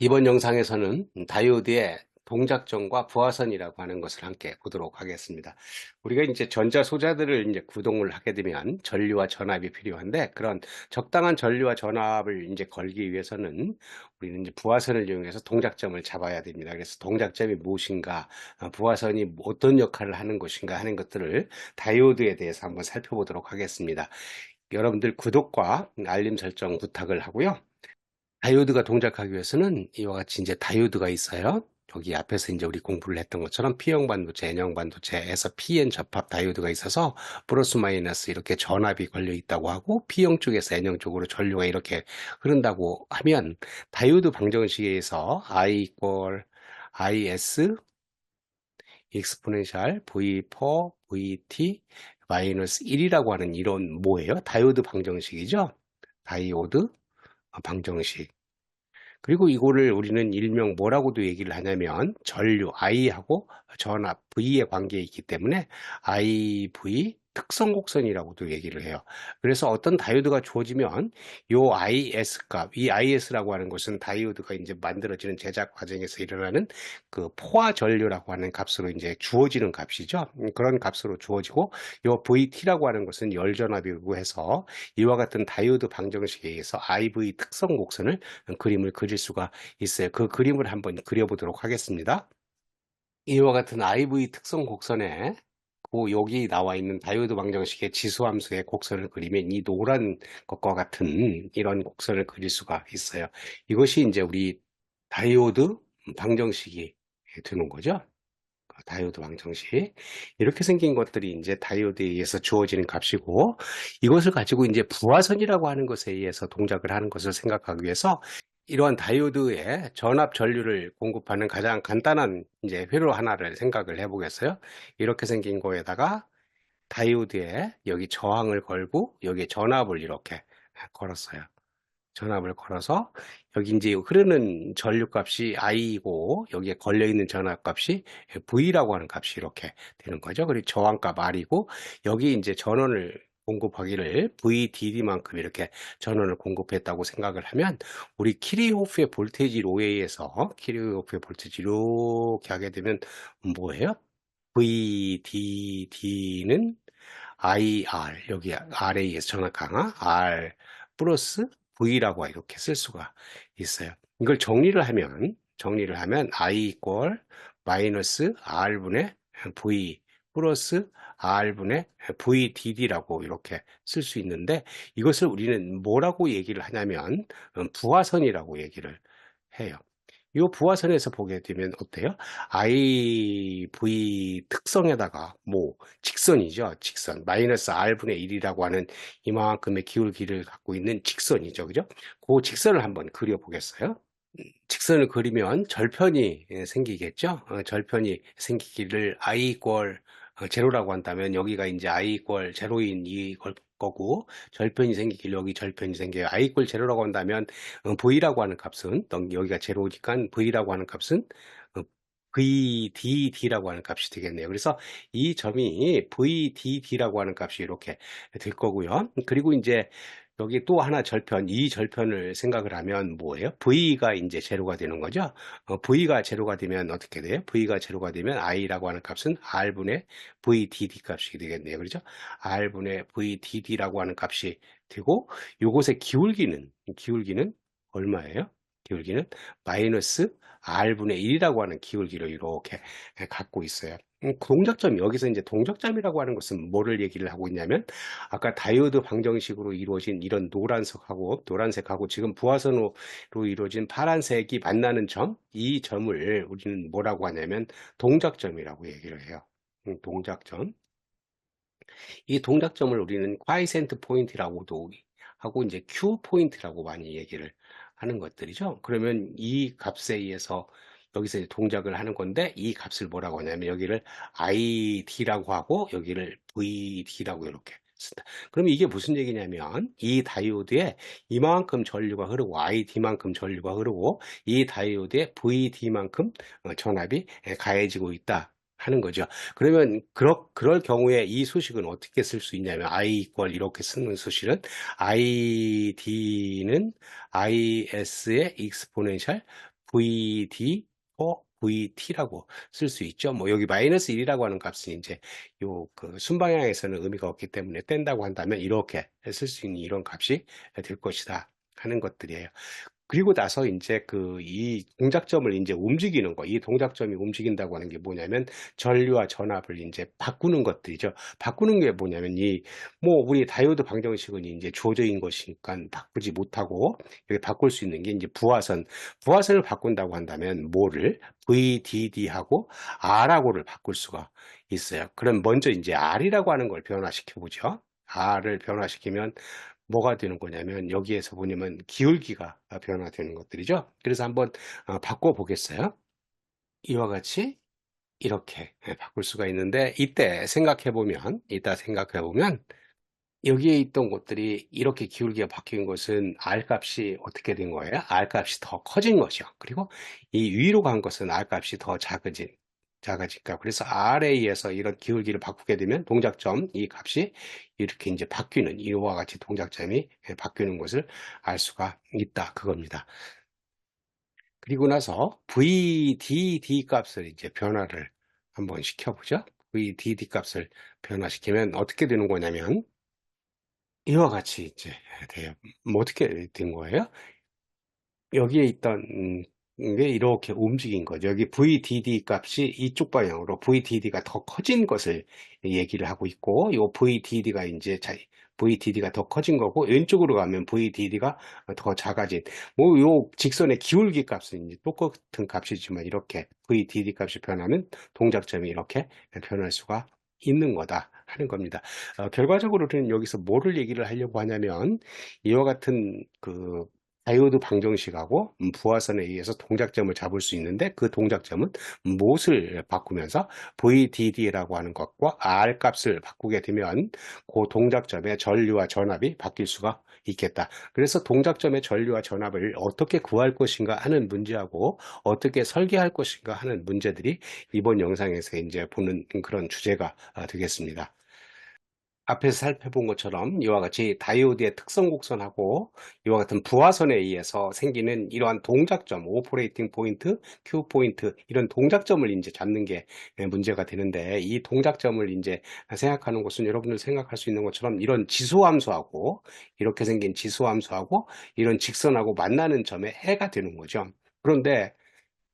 이번 영상에서는 다이오드의 동작점과 부하선이라고 하는 것을 함께 보도록 하겠습니다. 우리가 이제 전자 소자들을 이제 구동을 하게 되면 전류와 전압이 필요한데 그런 적당한 전류와 전압을 이제 걸기 위해서는 우리는 이제 부하선을 이용해서 동작점을 잡아야 됩니다. 그래서 동작점이 무엇인가, 어, 부하선이 어떤 역할을 하는 것인가 하는 것들을 다이오드에 대해서 한번 살펴보도록 하겠습니다. 여러분들 구독과 알림 설정 부탁을 하고요. 다이오드가 동작하기 위해서는 이와 같이 이제 다이오드가 있어요. 여기 앞에서 이제 우리 공부를 했던 것처럼 P형 반도체, N형 반도체에서 PN 접합 다이오드가 있어서 플러스 마이너스 이렇게 전압이 걸려 있다고 하고 P형 쪽에서 N형 쪽으로 전류가 이렇게 흐른다고 하면 다이오드 방정식에 의해서 I equal IS 익스포넨셜 V4 VT 마이너스 1이라고 하는 이런 뭐예요? 다이오드 방정식이죠? 다이오드 방정식. 그리고 이거를 우리는 일명 뭐라고도 얘기를 하냐면 전류 I하고 전압 V의 관계에 있기 때문에 IV 특성 곡선이라고도 얘기를 해요. 그래서 어떤 다이오드가 주어지면 요 IS 값, 이 IS라고 하는 것은 다이오드가 이제 만들어지는 제작 과정에서 일어나는 그 포화 전류라고 하는 값으로 이제 주어지는 값이죠. 음, 그런 값으로 주어지고 요 VT라고 하는 것은 열 전압이고 해서 이와 같은 다이오드 방정식에 의해서 IV 특성 곡선을 그림을 그릴 수가 있어요. 그 그림을 한번 그려보도록 하겠습니다. 이와 같은 IV 특성 곡선에 그 여기 나와 있는 다이오드 방정식의 지수함수의 곡선을 그리면 이 노란 것과 같은 이런 곡선을 그릴 수가 있어요. 이것이 이제 우리 다이오드 방정식이 되는 거죠. 다이오드 방정식. 이렇게 생긴 것들이 이제 다이오드에 의해서 주어지는 값이고 이것을 가지고 이제 부하선이라고 하는 것에 의해서 동작을 하는 것을 생각하기 위해서 이러한 다이오드의 전압 전류를 공급하는 가장 간단한 이제 회로 하나를 생각을 해 보겠어요. 이렇게 생긴 거에다가 다이오드에 여기 저항을 걸고 여기에 전압을 이렇게 걸었어요. 전압을 걸어서 여기 이제 흐르는 전류 값이 I이고 여기에 걸려 있는 전압 값이 V라고 하는 값이 이렇게 되는 거죠. 그리고 저항값 R이고 여기 이제 전원을 공급하기를 VDD만큼 이렇게 전원을 공급했다고 생각을 하면 우리 키리호프의 볼테이지 로에 의해서 키리호프의 볼테이지 이렇게 하게 되면 뭐예요? VDD는 IR 여기 의해서 전압 강화 R 플러스 V라고 이렇게 쓸 수가 있어요. 이걸 정리를 하면 정리를 하면 I 이퀄 마이너스 R분의 V 플러스 R분의 VDD라고 이렇게 쓸 수 있는데 이것을 우리는 뭐라고 얘기를 하냐면 음, 부하선이라고 얘기를 해요. 이 부하선에서 보게 되면 어때요? IV 특성에다가 뭐 직선이죠. 직선. 마이너스 R분의 1이라고 하는 이만큼의 기울기를 갖고 있는 직선이죠. 그죠? 그 직선을 한번 그려보겠어요. 직선을 그리면 절편이 생기겠죠. 어, 절편이 생기기를 I 이퀄 어, 제로라고 한다면 여기가 이제 i 이퀄 제로인 이 걸 거고 절편이 생기길 여기 절편이 생겨요. i 이퀄 제로라고 한다면 어, v라고 하는 값은 여기가 제로니까 v라고 하는 값은 어, VDD라고 하는 값이 되겠네요. 그래서 이 점이 VDD라고 하는 값이 이렇게 될 거고요. 그리고 이제 여기 또 하나 절편, 이 절편을 생각을 하면 뭐예요? V가 이제 제로가 되는 거죠. 어, V가 제로가 되면 어떻게 돼요? V가 제로가 되면 I라고 하는 값은 R분의 VDD 값이 되겠네요. 그렇죠? R분의 VDD라고 하는 값이 되고, 요것의 기울기는, 기울기는 얼마예요? 기울기는 마이너스 R분의 1이라고 하는 기울기를 이렇게 갖고 있어요. 음, 동작점, 여기서 이제 동작점이라고 하는 것은 뭐를 얘기를 하고 있냐면, 아까 다이오드 방정식으로 이루어진 이런 노란색하고, 노란색하고 지금 부하선으로 이루어진 파란색이 만나는 점, 이 점을 우리는 뭐라고 하냐면, 동작점이라고 얘기를 해요. 음, 동작점. 이 동작점을 우리는 콰이센트 포인트라고도 하고, 이제 큐 포인트라고 많이 얘기를 하는 것들이죠. 그러면 이 값에 의해서 여기서 이제 동작을 하는 건데 이 값을 뭐라고 하냐면 여기를 id라고 하고 여기를 vd라고 이렇게 쓴다. 그럼 이게 무슨 얘기냐면 이 다이오드에 이만큼 전류가 흐르고 id만큼 전류가 흐르고 이 다이오드에 vd만큼 어, 전압이 가해지고 있다. 하는 거죠. 그러면 그러, 그럴 경우에 이 수식은 어떻게 쓸 수 있냐면 i 이퀄 이렇게 쓰는 수식은 id는 is의 익스포넨셜 VD VT라고 쓸 수 있죠. 뭐 여기 마이너스 1이라고 하는 값은 이제 요 그 순방향에서는 의미가 없기 때문에 뗀다고 한다면 이렇게 쓸 수 있는 이런 값이 될 것이다 하는 것들이에요. 그리고 나서 이제 그 이 동작점을 이제 움직이는 거, 이 동작점이 움직인다고 하는 게 뭐냐면 전류와 전압을 이제 바꾸는 것들이죠. 바꾸는 게 뭐냐면 이 뭐 우리 다이오드 방정식은 이제 주어져인 것이니까 바꾸지 못하고 여기 바꿀 수 있는 게 이제 부하선, 부하선을 바꾼다고 한다면 뭐를 VDD하고 R하고를 바꿀 수가 있어요. 그럼 먼저 이제 R이라고 하는 걸 변화시켜 보죠. R을 변화시키면 뭐가 되는 거냐면 여기에서 보냐면 기울기가 변화되는 것들이죠. 그래서 한번 어, 바꿔 보겠어요. 이와 같이 이렇게 예, 바꿀 수가 있는데 이때 생각해 보면 이따 생각해 보면 여기에 있던 것들이 이렇게 기울기가 바뀐 것은 R 값이 어떻게 된 거예요? R 값이 더 커진 거죠. 그리고 이 위로 간 것은 R 값이 더 작아진 작아질까. 그래서 R에서 이런 기울기를 바꾸게 되면 동작점 이 값이 이렇게 이제 바뀌는 이와 같이 동작점이 바뀌는 것을 알 수가 있다. 그겁니다. 그리고 나서 VDD 값을 이제 변화를 한번 시켜보죠. VDD 값을 변화시키면 어떻게 되는 거냐면 이와 같이 이제 돼요. 뭐 어떻게 된 거예요? 여기에 있던 음, 게 이렇게 움직인 거죠. 여기 VDD 값이 이쪽 방향으로 VDD가 더 커진 것을 얘기를 하고 있고, 이 VDD가 이제 자, VDD가 더 커진 거고, 왼쪽으로 가면 VDD가 더 작아진, 뭐, 요 직선의 기울기 값은 이제 똑같은 값이지만, 이렇게 VDD 값이 변하면 동작점이 이렇게 변할 수가 있는 거다 하는 겁니다. 어, 결과적으로는 여기서 뭐를 얘기를 하려고 하냐면, 이와 같은 그 다이오드 방정식하고 음, 부하선에 의해서 동작점을 잡을 수 있는데 그 동작점은 못을 바꾸면서 VDD라고 하는 것과 R 값을 바꾸게 되면 그 동작점의 전류와 전압이 바뀔 수가 있겠다. 그래서 동작점의 전류와 전압을 어떻게 구할 것인가 하는 문제하고 어떻게 설계할 것인가 하는 문제들이 이번 영상에서 이제 보는 그런 주제가 아, 되겠습니다. 앞에서 살펴본 것처럼 이와 같이 다이오드의 특성 곡선하고 이와 같은 부하선에 의해서 생기는 이러한 동작점, 오퍼레이팅 포인트, 큐 포인트 이런 동작점을 이제 잡는 게 문제가 되는데 이 동작점을 이제 생각하는 것은 여러분들 생각할 수 있는 것처럼 이런 지수함수하고 이렇게 생긴 지수함수하고 이런 직선하고 만나는 점에 해가 되는 거죠. 그런데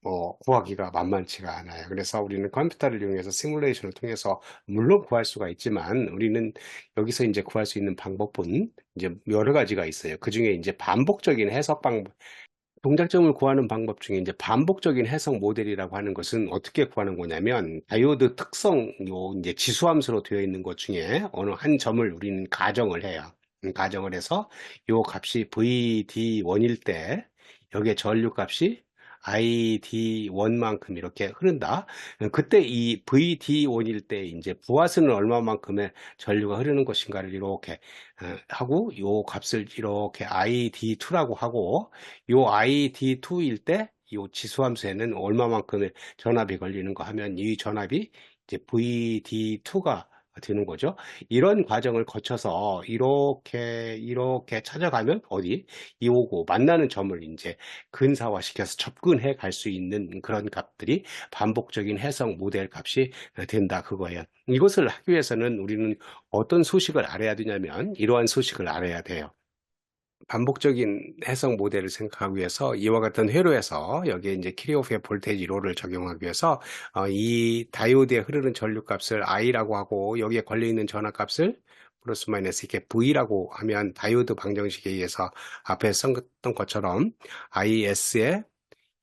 뭐 구하기가 만만치가 않아요. 그래서 우리는 컴퓨터를 이용해서 시뮬레이션을 통해서 물론 구할 수가 있지만 우리는 여기서 이제 구할 수 있는 방법은 이제 여러 가지가 있어요. 그 중에 이제 반복적인 해석 방법, 동작점을 구하는 방법 중에 이제 반복적인 해석 모델이라고 하는 것은 어떻게 구하는 거냐면 다이오드 특성 요 이제 지수함수로 되어 있는 것 중에 어느 한 점을 우리는 가정을 해요. 음, 가정을 해서 요 값이 VD1일 때 여기에 전류 값이 ID1만큼 이렇게 흐른다. 그때 이 VD1일 때 이제 부하수는 얼마만큼의 전류가 흐르는 것인가를 이렇게 어, 하고 요 값을 이렇게 ID2라고 하고 요 ID2일 때이 지수함수에는 얼마만큼의 전압이 걸리는 거 하면 이 전압이 이제 VD2가 되는 거죠. 이런 과정을 거쳐서 이렇게 이렇게 찾아가면 어디 이오고 만나는 점을 이제 근사화시켜서 접근해 갈 수 있는 그런 값들이 반복적인 해석 모델 값이 된다 그거예요. 이것을 하기 위해서는 우리는 어떤 소식을 알아야 되냐면 이러한 소식을 알아야 돼요. 반복적인 해석 모델을 생각하기 위해서 이와 같은 회로에서 여기에 이제 키리오프의 볼테이지 로를 적용하기 위해서 어, 이 다이오드에 흐르는 전류 값을 I라고 하고 여기에 걸려 있는 전압 값을 플러스 마이너스 이렇게 V라고 하면 다이오드 방정식에 의해서 앞에 썼던 것처럼 IS의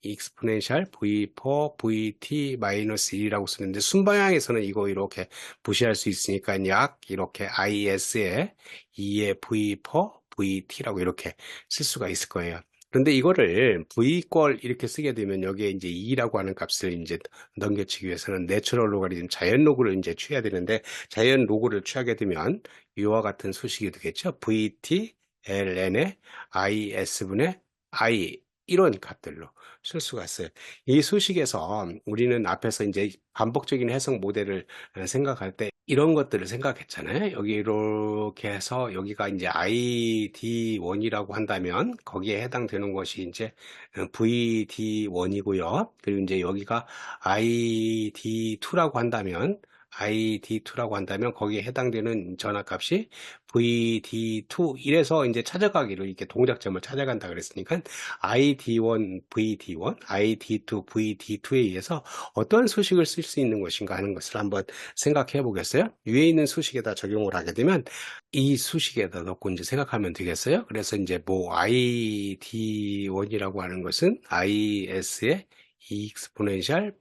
익스포넨셜 V4 VT 마이너스 1이라고 쓰는데 순방향에서는 이거 이렇게 무시할 수 있으니까 약 이렇게 IS의 2의 V4 VT라고 이렇게 쓸 수가 있을 거예요. 그런데 이거를 V꼴 이렇게 쓰게 되면 여기에 이제 2라고 하는 값을 이제 넘겨치기 위해서는 내추럴 로가리즘 자연 로그를 이제 취해야 되는데 자연 로그를 취하게 되면 이와 같은 수식이 되겠죠. VT ln의 is분의 i 이런 값들로 쓸 수가 있어요. 이 수식에서 우리는 앞에서 이제 반복적인 해석 모델을 어, 생각할 때 이런 것들을 생각했잖아요. 여기 이렇게 해서 여기가 이제 ID1이라고 한다면 거기에 해당되는 것이 이제 어, VD1이고요. 그리고 이제 여기가 ID2라고 한다면 ID2라고 한다면 거기에 해당되는 전압값이 VD2 이래서 이제 찾아가기로 이렇게 동작점을 찾아간다 그랬으니까 ID1 VD1, ID2 VD2에 의해서 어떤 수식을 쓸 수 있는 것인가 하는 것을 한번 생각해 보겠어요. 위에 있는 수식에다 적용을 하게 되면 이 수식에다 넣고 이제 생각하면 되겠어요. 그래서 이제 뭐 ID1이라고 하는 것은 IS의 익스포넨셜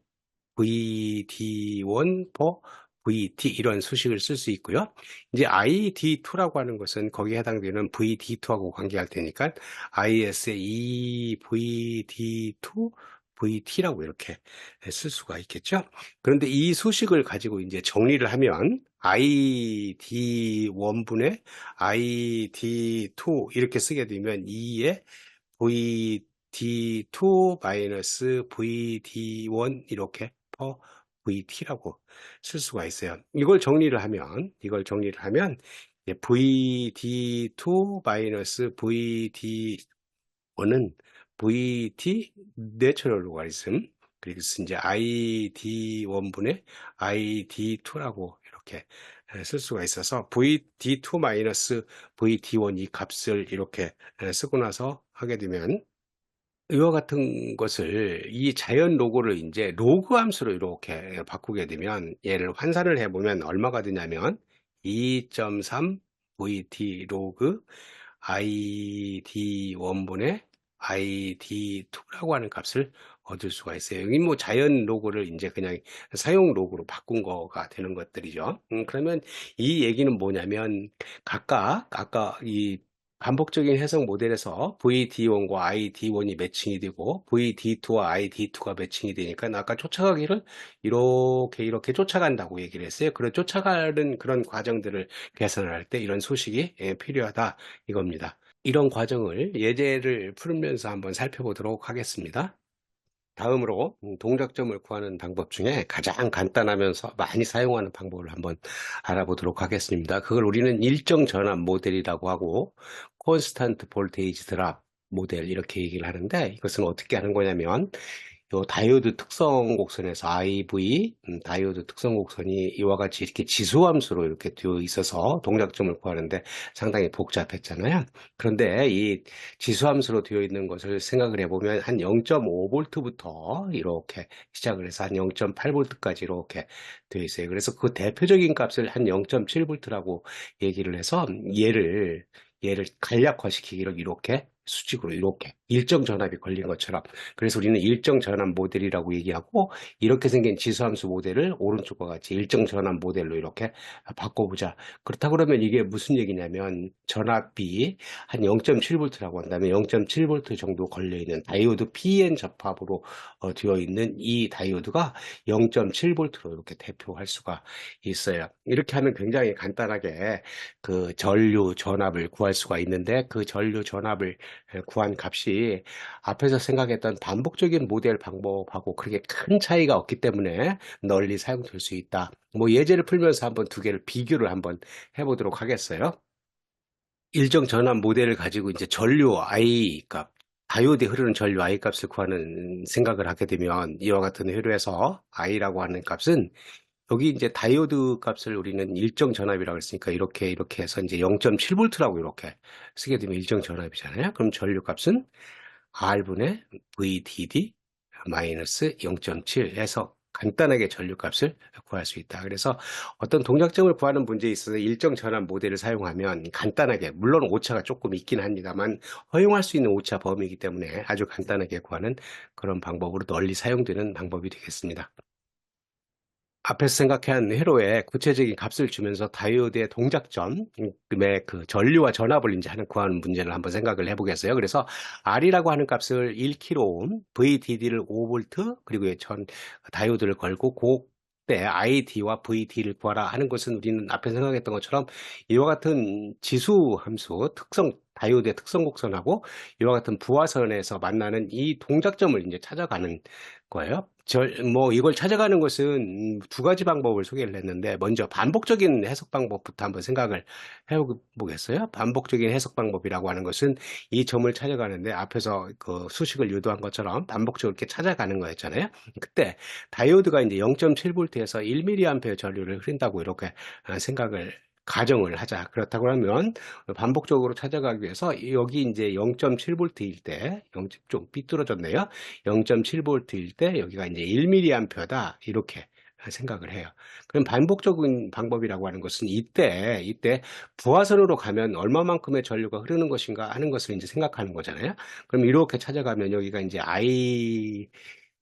VD1 per VT 이런 수식을 쓸 수 있고요. 이제 ID2라고 하는 것은 거기에 해당되는 VD2하고 관계할 테니까 IS의 이 VD2 VT라고 이렇게 쓸 수가 있겠죠. 그런데 이 수식을 가지고 이제 정리를 하면 ID1분의 ID2 이렇게 쓰게 되면 2의 VD2 마이너스 VD1 이렇게 퍼 VT라고 쓸 수가 있어요. 이걸 정리를 하면 이걸 정리를 하면 VD2 마이너스 VD1은 VT 내추럴 로가리즘 그래서 이제 ID1분의 ID2라고 이렇게 쓸 수가 있어서 VD2 마이너스 VD1 이 값을 이렇게 쓰고 나서 하게 되면 이와 같은 것을 이 자연 로고를 이제 로그 함수로 이렇게 바꾸게 되면 얘를 환산을 해보면 얼마가 되냐면 2.3 vt 로그 id1분의 id2라고 하는 값을 얻을 수가 있어요. 여기 뭐 자연 로고를 이제 그냥 사용 로고로 바꾼 거가 되는 것들이죠. 음, 그러면 이 얘기는 뭐냐면 각각 아까 이 반복적인 해석 모델에서 VD1과 ID1이 매칭이 되고 VD2와 ID2가 매칭이 되니까 아까 쫓아가기를 이렇게 이렇게 쫓아간다고 얘기를 했어요. 그런 쫓아가는 그런 과정들을 계산할 때 이런 소식이 예, 필요하다 이겁니다. 이런 과정을 예제를 풀면서 한번 살펴보도록 하겠습니다. 다음으로 음, 동작점을 구하는 방법 중에 가장 간단하면서 많이 사용하는 방법을 한번 알아보도록 하겠습니다. 그걸 우리는 일정 전압 모델이라고 하고 콘스탄트 볼테이지 드랍 모델 이렇게 얘기를 하는데 이것은 어떻게 하는 거냐면 요 다이오드 특성 곡선에서 IV 음, 다이오드 특성 곡선이 이와 같이 이렇게 지수함수로 이렇게 되어 있어서 동작점을 구하는데 상당히 복잡했잖아요. 그런데 이 지수함수로 되어 있는 것을 생각을 해보면 한 0.5V부터 이렇게 시작을 해서 한 0.8V까지 이렇게 되어 있어요. 그래서 그 대표적인 값을 한 0.7V라고 얘기를 해서 얘를 얘를 간략화시키기로 이렇게 수직으로 이렇게 일정 전압이 걸린 것처럼. 그래서 우리는 일정 전압 모델이라고 얘기하고 이렇게 생긴 지수함수 모델을 오른쪽과 같이 일정 전압 모델로 이렇게 바꿔보자. 그렇다 그러면 이게 무슨 얘기냐면 전압이 한 0.7V라고 한다면 0.7V 정도 걸려있는 다이오드 PN 접합으로 어, 되어 있는 이 다이오드가 0.7V로 이렇게 대표할 수가 있어요. 이렇게 하면 굉장히 간단하게 그 전류 전압을 구할 수가 있는데 그 전류 전압을 구한 값이 앞에서 생각했던 반복적인 모델 방법하고 그렇게 큰 차이가 없기 때문에 널리 사용될 수 있다. 뭐 예제를 풀면서 한번 두 개를 비교를 한번 해보도록 하겠어요. 일정 전압 모델을 가지고 이제 전류 I 값, 다이오드에 흐르는 전류 I 값을 구하는 생각을 하게 되면 이와 같은 회로에서 I라고 하는 값은 여기 이제 다이오드 값을 우리는 일정 전압이라고 했으니까 이렇게 이렇게 해서 이제 0.7V라고 이렇게 쓰게 되면 일정 전압이잖아요. 그럼 전류 값은 R분의 VDD 마이너스 0.7 해서 간단하게 전류 값을 구할 수 있다. 그래서 어떤 동작점을 구하는 문제에 있어서 일정 전압 모델을 사용하면 간단하게 물론 오차가 조금 있긴 합니다만 허용할 수 있는 오차 범위이기 때문에 아주 간단하게 구하는 그런 방법으로 널리 사용되는 방법이 되겠습니다. 앞에서 생각한 회로에 구체적인 값을 주면서 다이오드의 동작점의 그 전류와 전압을 이제 하는 구하는 문제를 한번 생각을 해보겠어요. 그래서 R이라고 하는 값을 1kΩ, VDD를 5V, 그리고 전 다이오드를 걸고 그때 ID와 VD를 구하라 하는 것은 우리는 앞에 생각했던 것처럼 이와 같은 지수 함수, 특성 다이오드의 특성 곡선하고 이와 같은 부하선에서 만나는 이 동작점을 이제 찾아가는 거예요. 절, 뭐 이걸 찾아가는 것은 두 가지 방법을 소개를 했는데 먼저 반복적인 해석 방법부터 한번 생각을 해보겠어요. 반복적인 해석 방법이라고 하는 것은 이 점을 찾아가는데 앞에서 그 수식을 유도한 것처럼 반복적으로 이렇게 찾아가는 거였잖아요. 그때 다이오드가 이제 0.7V에서 1mA 전류를 흐린다고 이렇게 생각을 가정을 하자. 그렇다고 하면 반복적으로 찾아가기 위해서 여기 이제 0.7V일 때, 좀 삐뚤어졌네요. 0.7V일 때 여기가 이제 1mA다. 이렇게 생각을 해요. 그럼 반복적인 방법이라고 하는 것은 이때, 이때 부하선으로 가면 얼마만큼의 전류가 흐르는 것인가 하는 것을 이제 생각하는 거잖아요. 그럼 이렇게 찾아가면 여기가 이제 I,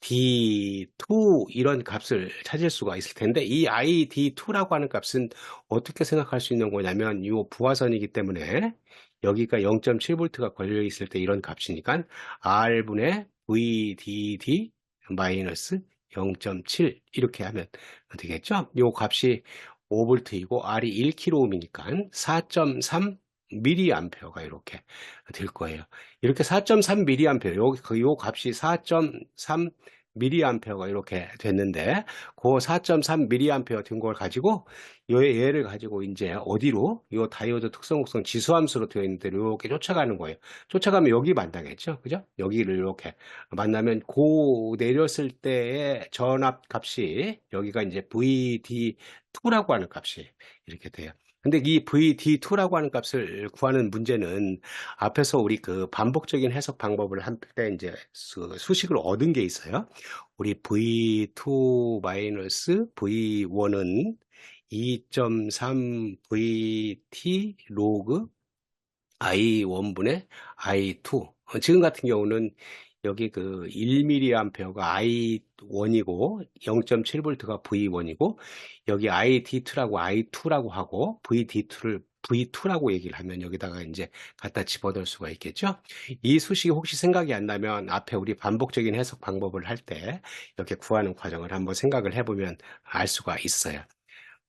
D2 이런 값을 찾을 수가 있을 텐데 이 ID2라고 하는 값은 어떻게 생각할 수 있는 거냐면 이 부하선이기 때문에 여기가 0.7V가 걸려 있을 때 이런 값이니까 R분의 VDD 마이너스 0.7 이렇게 하면 되겠죠? 이 값이 5V이고 R이 1kΩ이니까 4.3 미리암페어가 이렇게 될 거예요. 이렇게 4.3 미리암페어, 요, 그, 요 값이 4.3 미리암페어가 이렇게 됐는데 그 4.3 미리암페어 된걸 가지고 요 얘를 가지고 이제 어디로 요 다이오드 특성곡선 지수함수로 되어 있는데 이렇게 쫓아가는 거예요. 쫓아가면 여기 만나겠죠. 그죠? 여기를 이렇게 만나면 고 내렸을 때의 전압 값이 여기가 이제 VD2라고 하는 값이 이렇게 돼요. 근데 이 VD2라고 하는 값을 구하는 문제는 앞에서 우리 그 반복적인 해석 방법을 할 때 이제 수식을 얻은 게 있어요. 우리 V2 마이너스 V1은 2.3 VT 로그 I1분의 I2. 지금 같은 경우는 여기 그 1mA가 I1이고 0.7V가 V1이고 여기 ID2라고 I2라고 하고 VD2를 V2라고 얘기를 하면 여기다가 이제 갖다 집어넣을 수가 있겠죠. 이 수식이 혹시 생각이 안 나면 앞에 우리 반복적인 해석 방법을 할 때 이렇게 구하는 과정을 한번 생각을 해보면 알 수가 있어요.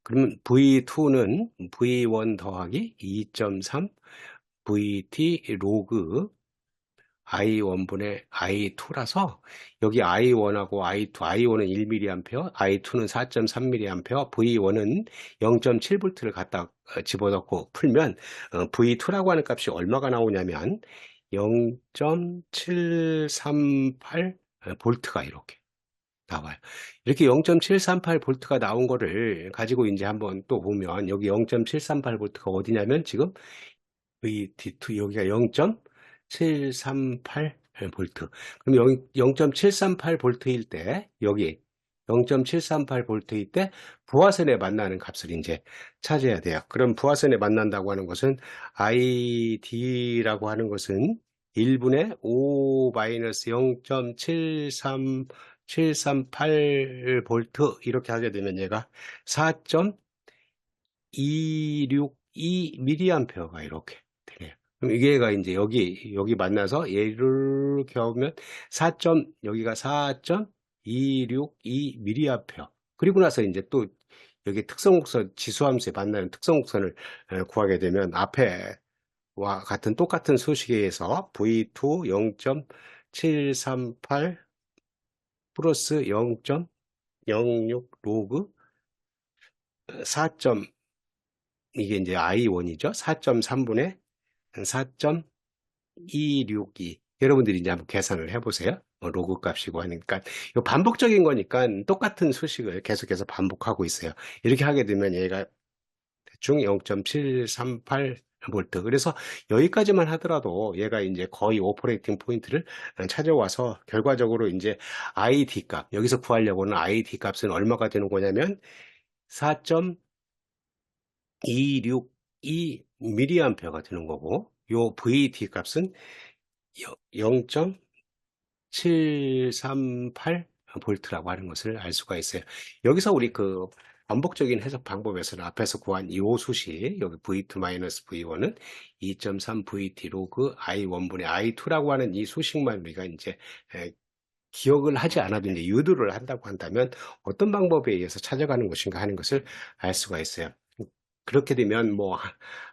그러면 V2는 V1 더하기 2.3 VT 로그 I1분의 I2라서 여기 I1하고 I2, I1은 1mA, I2는 4.3mA, V1은 0.7V를 갖다 어, 집어넣고 풀면 어, V2라고 하는 값이 얼마가 나오냐면 0.738V가 이렇게 나와요. 이렇게 0.738V가 나온 거를 가지고 이제 한번 또 보면 여기 0.738V가 어디냐면 지금 VT2 여기가 0. 738V. 그럼 여기 0.738V일 때 여기 0.738V일 때 부하선에 만나는 값을 이제 찾아야 돼요. 그럼 부하선에 만난다고 하는 것은 ID라고 하는 것은 1분의 5-0.73738V 이렇게 하게 되면 얘가 4.262mA가 이렇게 그럼 이게가 이제 여기 여기 만나서 이렇게 하면 4. 여기가 4.262 미리아페어. 그리고 나서 이제 또 여기 특성곡선 지수함수에 만나는 특성곡선을 구하게 되면 앞에와 같은 똑같은 수식에서 V2 0.738 플러스 0.06 로그 4. 이게 이제 I1이죠. 4.3분의 4.262 여러분들이 이제 한번 계산을 해보세요. 뭐 로그 값이고 하니까 이 반복적인 거니까 똑같은 수식을 계속해서 반복하고 있어요. 이렇게 하게 되면 얘가 대충 0.738 볼트. 그래서 여기까지만 하더라도 얘가 이제 거의 오퍼레이팅 포인트를 찾아와서 결과적으로 이제 ID 값 여기서 구하려고는 ID 값은 얼마가 되는 거냐면 4.262 미리암페어가 되는 거고 요 VT 값은 0.738 볼트라고 하는 것을 알 수가 있어요. 여기서 우리 그 반복적인 해석 방법에서는 앞에서 구한 이 수식 여기 V2-V1은 2.3 VT 로그 I1분의 I2라고 하는 이 수식만 우리가 이제 기억을 하지 않아도 이제 유도를 한다고 한다면 어떤 방법에 의해서 찾아가는 것인가 하는 것을 알 수가 있어요. 그렇게 되면 뭐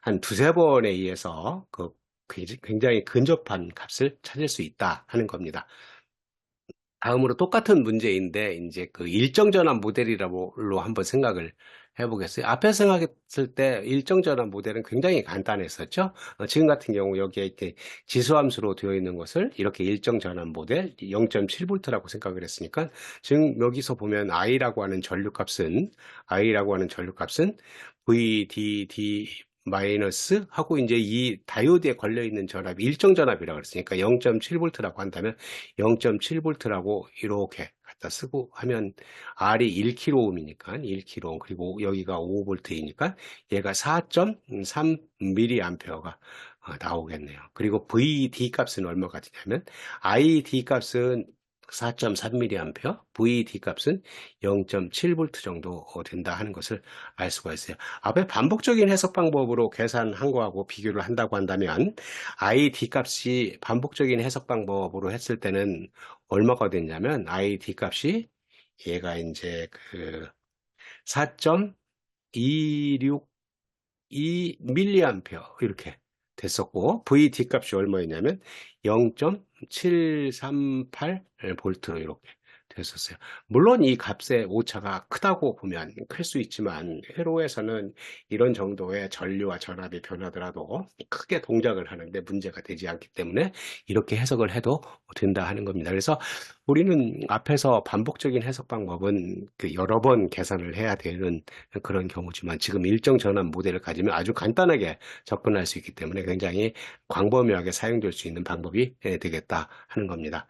한 두세 번에 의해서 그 굉장히- 근접한 값을 찾을 수 있다 하는 겁니다. 다음으로 똑같은 문제인데 이제 그 일정 전환 모델이라고 한번 생각을 해보겠어요. 앞에 생각했을 때 일정 전환 모델은 굉장히 간단했었죠. 어, 지금 같은 경우 여기에 이렇게 지수함수로 되어 있는 것을 이렇게 일정 전환 모델 0.7V라고 생각을 했으니까 지금 여기서 보면 I라고 하는 전류값은 I라고 하는 전류값은 VDD 마이너스 하고 이제 이 다이오드에 걸려 있는 전압이 일정 전압이라고 그랬으니까 0.7V라고 한다면 0.7V라고 이렇게 갖다 쓰고 하면 R이 1kΩ이니까 1kΩ 그리고 여기가 5V이니까 얘가 4.3mA가 어, 나오겠네요. 그리고 VD 값은 얼마가 되냐면 ID 값은 4.3mA, VD 값은 0.7V 정도 된다 하는 것을 알 수가 있어요. 앞에 반복적인 해석 방법으로 계산한 거하고 비교를 한다고 한다면 ID 값이 반복적인 해석 방법으로 했을 때는 얼마가 됐냐면 ID 값이 얘가 이제 그 4.262 밀리암페어 이렇게 됐었고 VD 값이 얼마였냐면 0.738V 이렇게 됐었어요. 물론 이 값의 오차가 크다고 보면 클 수 있지만 회로에서는 이런 정도의 전류와 전압이 변하더라도 크게 동작을 하는데 문제가 되지 않기 때문에 이렇게 해석을 해도 된다 하는 겁니다. 그래서 우리는 앞에서 반복적인 해석 방법은 그 여러 번 계산을 해야 되는 그런 경우지만 지금 일정 전환 모델을 가지면 아주 간단하게 접근할 수 있기 때문에 굉장히 광범위하게 사용될 수 있는 방법이 되겠다 하는 겁니다.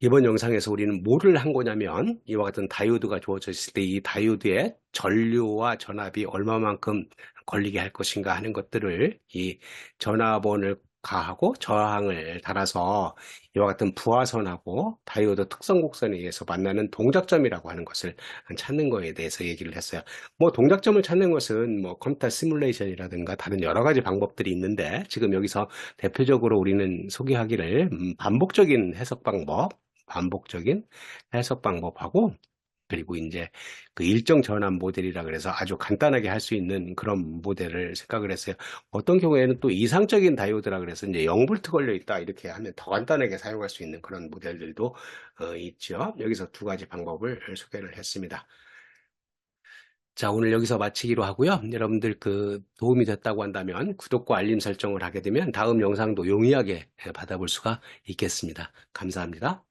이번 영상에서 우리는 뭐를 한 거냐면 이와 같은 다이오드가 주어져 있을 때 이 다이오드의 전류와 전압이 얼마만큼 걸리게 할 것인가 하는 것들을 이 전압원을 가하고 저항을 달아서 이와 같은 부하선하고 다이오드 특성 곡선에 의해서 만나는 동작점이라고 하는 것을 찾는 거에 대해서 얘기를 했어요. 뭐 동작점을 찾는 것은 뭐 컴퓨터 시뮬레이션이라든가 다른 여러 가지 방법들이 있는데 지금 여기서 대표적으로 우리는 소개하기를 음, 반복적인 해석 방법, 반복적인 해석 방법하고 그리고 이제 그 일정 전환 모델이라 그래서 아주 간단하게 할 수 있는 그런 모델을 생각을 했어요. 어떤 경우에는 또 이상적인 다이오드라 그래서 이제 0V 걸려 있다 이렇게 하면 더 간단하게 사용할 수 있는 그런 모델들도 어, 있죠. 여기서 두 가지 방법을 소개를 했습니다. 자, 오늘 여기서 마치기로 하고요. 여러분들 그 도움이 됐다고 한다면 구독과 알림 설정을 하게 되면 다음 영상도 용이하게 받아볼 수가 있겠습니다. 감사합니다.